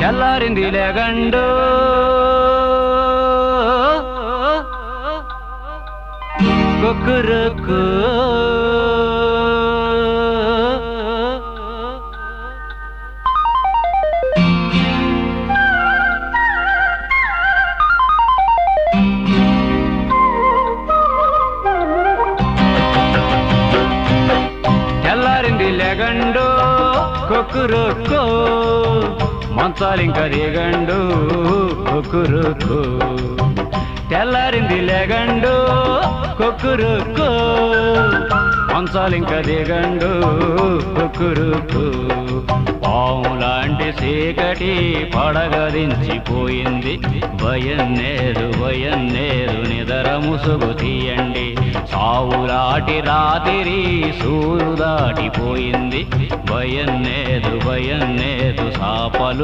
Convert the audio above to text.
చల్లారింది లేగండు కుక్కురుకు చల్లారింది లేగండు కుక్కురుకు మంచాలింక దిగండు కుక్కురుకు తెల్లారింది లేగండు కుక్కురుకు మంచాలింక దిగండు కుక్కురుకు పాములాంటి చీకటి పడగదించిపోయింది. భయం నేరు భయం నేరు నిదర ముసుగు తీయండి. సావులాటి రాతిరి సూరు దాటిపోయింది. భయం నేరు భయం నేరు సాపలు